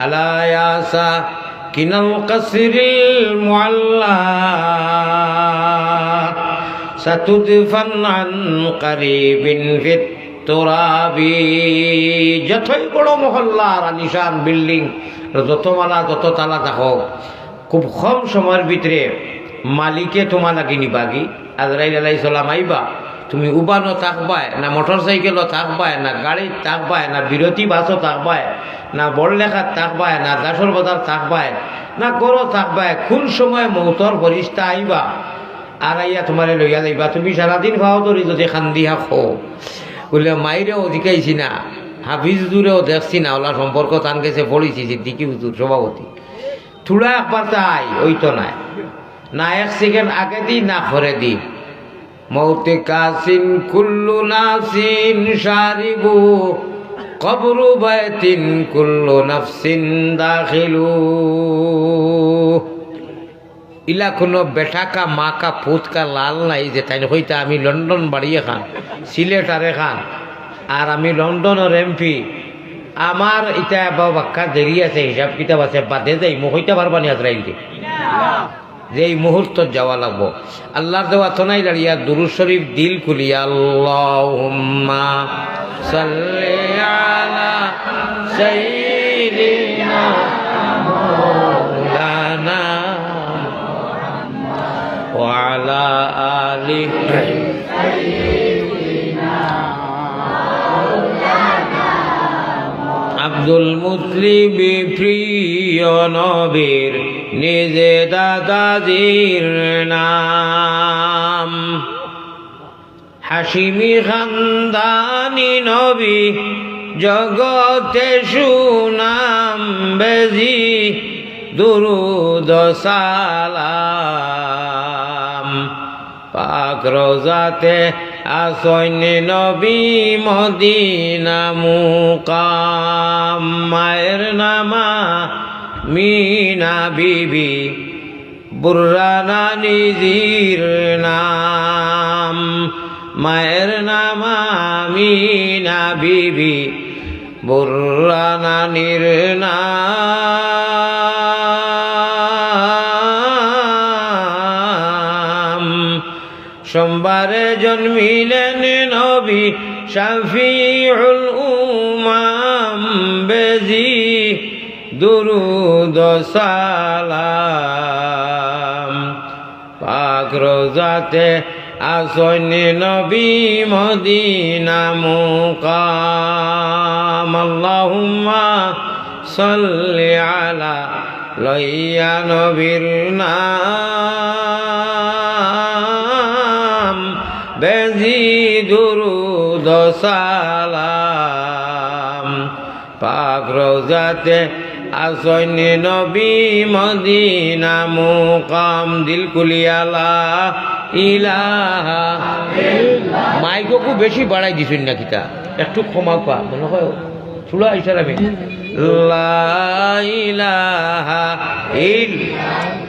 ألا يا ساكن القصر المعلى ستدفن عن قريب في التراب যতই বড় মহল্লার আলিশান বিল্ডিং যত মালা যত তালা থাকো খুব কম সময়ের ভিতরে মালিকে তোমার লাগি নিবাগি আজরাইল আলাই সালাম আইবা তুমি উবানো থাকবায়, না মোটর সাইকেলও থাকবায়, না গাড়ি থাকবায়, না বিরতি বাসও থাকবায়, না বড়লেখার থাকবায়, না দাসর বাজার থাকবায়, না গরো থাকবায়, কোন সময় মৌতর ফরিস্তা আইবা? আর আইয়া তোমারে লইয়া যাইবা। তুমি সারাদিন খাওয়া ধরি যদি খান্দিয়া খো বলে মাইরেও জিকাইছি না, হাফিজ দূরেও দেখছি না, ওলা সম্পর্ক তান গেছে, পড়েছি সিদ্দিকি হুজুর, সভাপতি। থুড়া একবার তাই, ওই তো নাই। না এক সেকেন্ড আগে দি না করে দি মৌতে কাসিন কুল্লু নাসিন সারিবু কবরু বাইতিন কুল্লু নাফসিন দাখিলু। ইলা কোনো বেটাকা মাকা পুতকা লাল নাই যে তাই হইতা আমি লন্ডন বাড়িয়ে খান, সিলেটারে খান, আর আমি লন্ডনের এমপি। আমার ইটা বাক্কা দেরি আছে, হিসাব কিতাব আছে, বাদে যাই মোক হইতে পারবানি আজরাইল দি যে এই মুহূর্ত যাওয়া লাগবো। আল্লাহর দেওয়া তোনাই দাঁড়িয়া দুরু শরীফ দিল খুলিয়া আল্লাহ সাল্লি আলা আব্দুল মুসলিম প্রিয় নবীর, নিজে দাদাজির নাম। হাসিমি খানদানি নবী, জগতে সুনাম বেজি, দুরুদ সালাম। পাক রোজাতে নবী মদিনা মুকাম। মায়ের নামা মিনা বিবি বুর্রানা নিজির নাম। মায়ের নামা মিনা বিবি বুর্রানা নির নাম। সোমবারে জন্মিলেন নবী শাফিউল উমাম বেজি। দুরুদ সালাম। পাক রোজাতে আসনি নবী মদিনা মুকাম। আল্লাহুম্মা সাল্লি আলা লইয়া নবীর নাম। বেজি দুরুদ সালাম। পাক রোজাতে আসনি নবী মদিনা মুকাম দিল কুলিয়ালা ইলাহা মাইকও বেশি বাড়াই দিছুন না কিতা একটু ক্ষমা পা, মনে হয় চুলা ইশারা লা ইলাহা ইল্লা